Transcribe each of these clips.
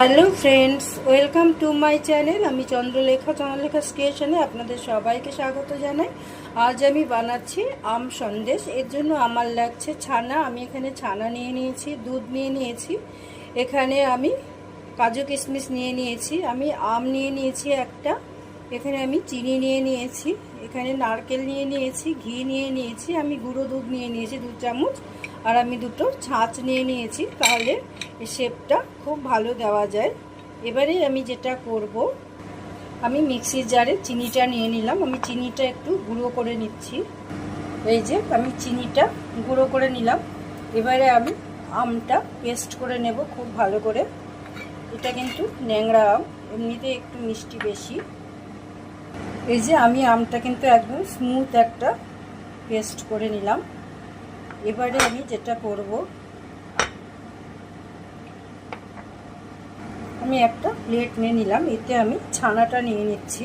Hello friends welcome to my channel আমি চন্দ্রলেখা চন্দ্রলেখা স্টেশনে আপনাদের সবাইকে স্বাগত জানাই। আজ আমি বানাচ্ছি আম সন্দেশ। এর জন্য আমার লাগছে ছানা। আমি এখানে ছানা নিয়ে নিয়েছি, দুধ নিয়ে নিয়েছি। এখানে আমি কাজু কিশমিশ নিয়ে নিয়েছি। আমি আম নিয়ে নিয়েছি একটা। এখানে আমি চিনি নিয়ে নিয়েছি। এখানে নারকেল নিয়ে নিয়েছি, ঘি নিয়ে নিয়েছি। আমি গুঁড়ো দুধ নিয়ে নিয়েছি, দু চামচ। আর আমি দুটো ছাঁচ নিয়ে নিয়েছি, তাহলে শেপটা খুব ভালো দেওয়া যায়। এবারে আমি যেটা করব, আমি মিক্সির জারে চিনিটা নিয়ে নিলাম। আমি চিনিটা একটু গুঁড়ো করে নিচ্ছি। এই যে আমি চিনিটা গুঁড়ো করে নিলাম। এবারে আমি আমটা পেস্ট করে নেব খুব ভালো করে। এটা কিন্তু ন্যাংরা আম, এমনিতে একটু মিষ্টি বেশি। এই যে আমি আমটা কিন্তু একদম স্মুথ একটা পেস্ট করে নিলাম। এবারে আমি যেটা করব, আমি একটা প্লেট নিয়ে নিলাম, এতে আমি ছানাটা নিয়ে নিচ্ছি।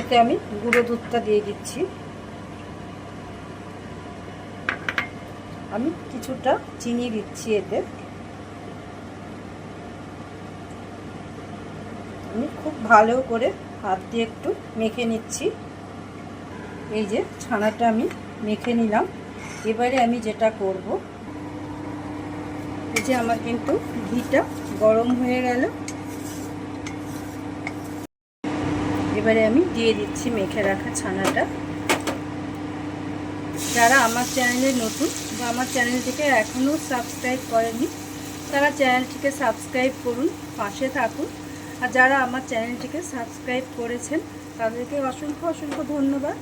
এতে আমি গুঁড়ো দুধটা দিয়ে দিচ্ছি। আমি কিছুটা চিনি দিচ্ছি এতে। আমি খুব ভালো করে হাত দিয়ে একটু মেখে নিচ্ছি। এই যে ছানাটা আমি মেখে নিলাম। এবারে আমি যেটা করব, এই যে আমার কিন্তু ঘিটা গরম হয়ে গেল। এবারে আমি দিয়ে দিচ্ছি মেখে রাখা ছানাটা। যারা আমার চ্যানেলে নতুন বা আমার চ্যানেলটিকে এখনও সাবস্ক্রাইব করেনি তারা চ্যানেলটিকে সাবস্ক্রাইব করুন, পাশে থাকুন। আর যারা আমার চ্যানেলটিকে সাবস্ক্রাইব করেছেন, তাদেরকে অসংখ্য অসংখ্য ধন্যবাদ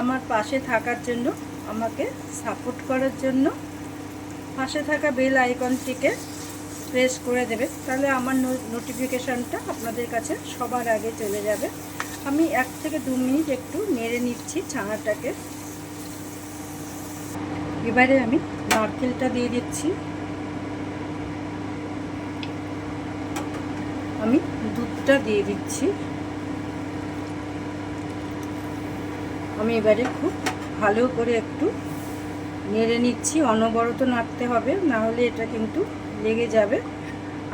আমার পাশে থাকার জন্য, আমাকে সাপোর্ট করার জন্য। পাশে থাকা বেল আইকনটিকে প্রেস করে দেবে তাহলে আমার নোটিফিকেশানটা আপনাদের কাছে সবার আগে চলে যাবে। আমি এক থেকে দু মিনিট একটু নেড়ে নিচ্ছি ছানাটাকে। এবারে আমি নারকেলটা দিয়ে দিচ্ছি। আমি দুধটা দিয়ে দিচ্ছি। আমি এবারে খুব ভালো করে একটু নেড়ে নিচ্ছি। অনবরত নাড়তে হবে, না হলে এটা কিন্তু লেগে যাবে।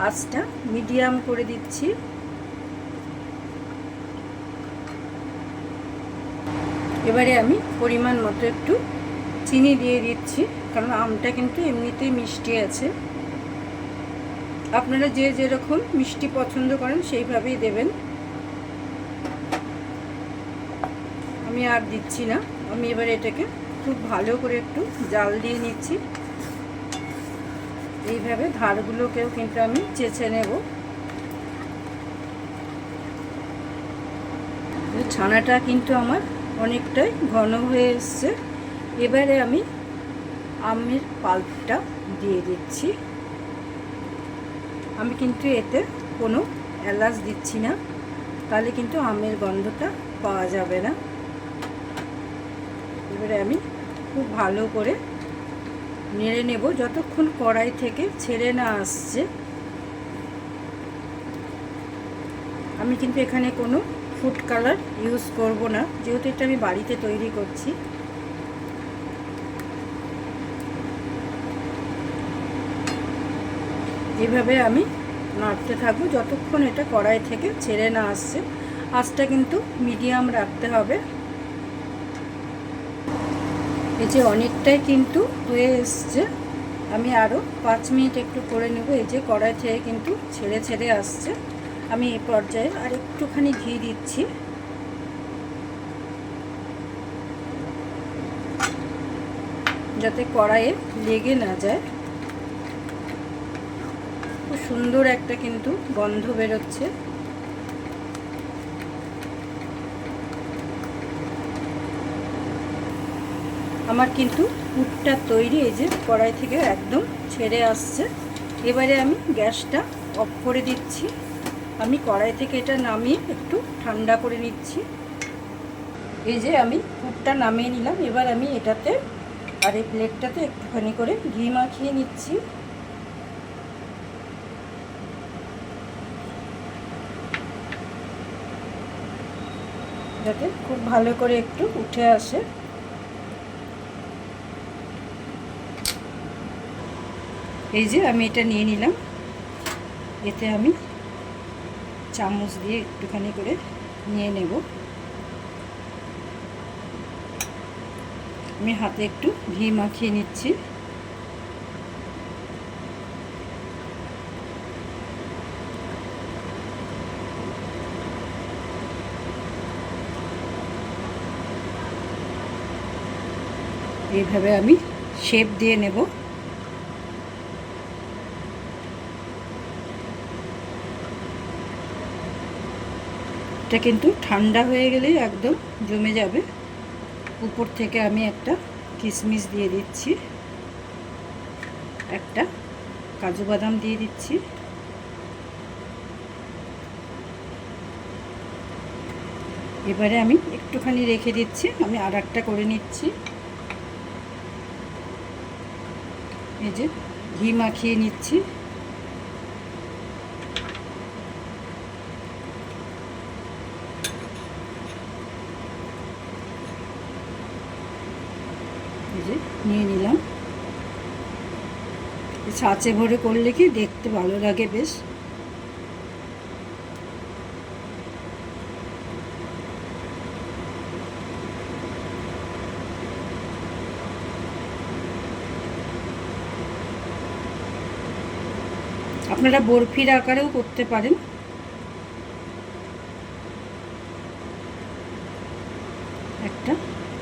আঁচটা মিডিয়াম করে দিচ্ছি। এবারে আমি পরিমাণ মতো একটু চিনি দিয়ে দিচ্ছি, কারণ আমটা কিন্তু এমনিতেই মিষ্টি আছে। আপনারা যে যেরকম মিষ্টি পছন্দ করেন সেইভাবেই দেবেন। আমি আর দিচ্ছি না, আমি এবার এটাকে খুব ভালো করে একটু জাল দিয়ে নিচ্ছি। এইভাবে ধারগুলোকেও কিন্তু আমি চেঁচে নেব। ছানাটা কিন্তু আমার অনেকটাই ঘন হয়ে এসছে। এবারে আমি আমের পাল্পটা দিয়ে দিচ্ছি। আমি কিন্তু এতে কোনো এলাচ দিচ্ছি না, তাহলে কিন্তু আমের গন্ধটা পাওয়া যাবে না। এবারে আমি খুব ভালো করে নেড়ে নেব, যতক্ষণ কড়াই থেকে ছেড়ে না আসছে। আমি কিন্তু এখানে কোনো ফুড কালার ইউজ করব না, যেহেতু এটা আমি বাড়িতে তৈরি করছি। এভাবে আমি নাড়তে থাকব। যতক্ষণ এটা কড়াই থেকে ছেড়ে না আসছে, আঁচটা কিন্তু মিডিয়াম রাখতে হবে। এই যে অনেকটাই কিন্তু হয়ে এসছে, আমি আরও পাঁচ মিনিট একটু করে নেব। এই যে কড়াই থেকে কিন্তু ছেড়ে ছেড়ে আসছে। আমি এই পর্যায়ে আর একটুখানি ঘি দিচ্ছি। যাতে কড়াইয়ে লেগে না যায়। খুব সুন্দর একটা কিন্তু গন্ধ বেরোচ্ছে। আমার কিন্তু পুরটা তৈরি, এই যে কড়াই থেকে একদম ছেড়ে আসছে। এবারে আমি গ্যাসটা অফ করে দিচ্ছি। আমি কড়াই থেকে এটা নামিয়ে একটু ঠান্ডা করে নিচ্ছি। এই যে আমি পুরটা নামিয়ে নিলাম। এবার আমি এটাতে আর এই প্লেটটাতে একটুখানি করে ঘি মাখিয়ে নিচ্ছি। যাতে খুব ভালো করে একটু উঠে আসে। এই যে আমি এটা নিয়ে নিলাম। এতে আমি চামচ দিয়ে একটুখানি করে নিয়ে নেব। আমি হাতে একটু ঘি মাখিয়ে নিচ্ছি। এইভাবে আমি শেপ দিয়ে নেব। এটা কিন্তু ঠান্ডা হয়ে গেলেই একদম জমে যাবে। উপর থেকে আমি একটা কিশমিশ দিয়ে দিচ্ছি। একটা কাজু বাদাম দিয়ে দিচ্ছি। এবারে আমি একটুখানি রেখে দিচ্ছি, আমি আর করে নিচ্ছি। এই যে ঘি মাখিয়ে নিচ্ছি। এই যে নিয়ে নিলাম। ছাঁচে ভরে করলে কি দেখতে ভালো লাগে বেশ। আপনারা বরফির আকারেও করতে পারেন। একটা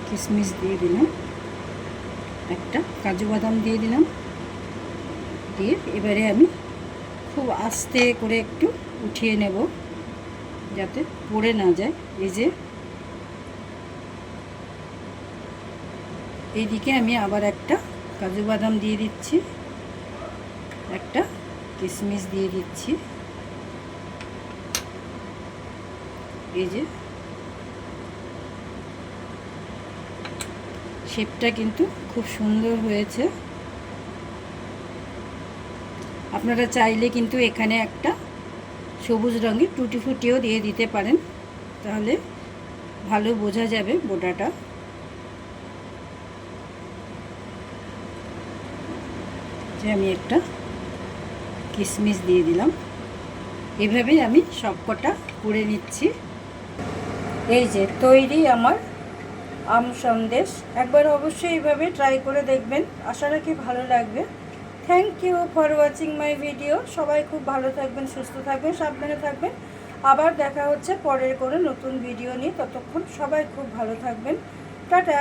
কিশমিশ দিয়ে দিলাম। একটা কাজু বাদাম দিয়ে দিলাম। দিয়ে এবারে আমি খুব আস্তে করে একটু উঠিয়ে নেব যাতে পড়ে না যায়। এই যে এইদিকে আমি আবার একটা কাজু বাদাম দিয়ে দিচ্ছি। একটা কিশমিশ দিয়ে দিচ্ছি। এই যে। শেপটা কিন্তু খুব সুন্দর হয়েছে। আপনারা চাইলে কিন্তু এখানে একটা সবুজ রঙের টুটি ফুটিও দিয়ে দিতে পারেন। তাহলে ভালো বোঝা যাবে বোটাটা। যে আমি একটা কিশমিশ দিয়ে দিলাম। এভাবেই আমি সবকটা করে নিচ্ছি। এই যে তৈরি আমার আম সন্দেশ। একবার অবশ্যই এইভাবে ট্রাই করে দেখবেন। আশা রাখি ভালো লাগবে। Thank you for watching my video সবাই খুব ভালো থাকবেন, সুস্থ থাকবেন, সাবধানে থাকবেন। আবার দেখা হচ্ছে পরের কোনো নতুন ভিডিও নিয়ে। ততক্ষণ সবাই খুব ভালো থাকবেন। টাটা!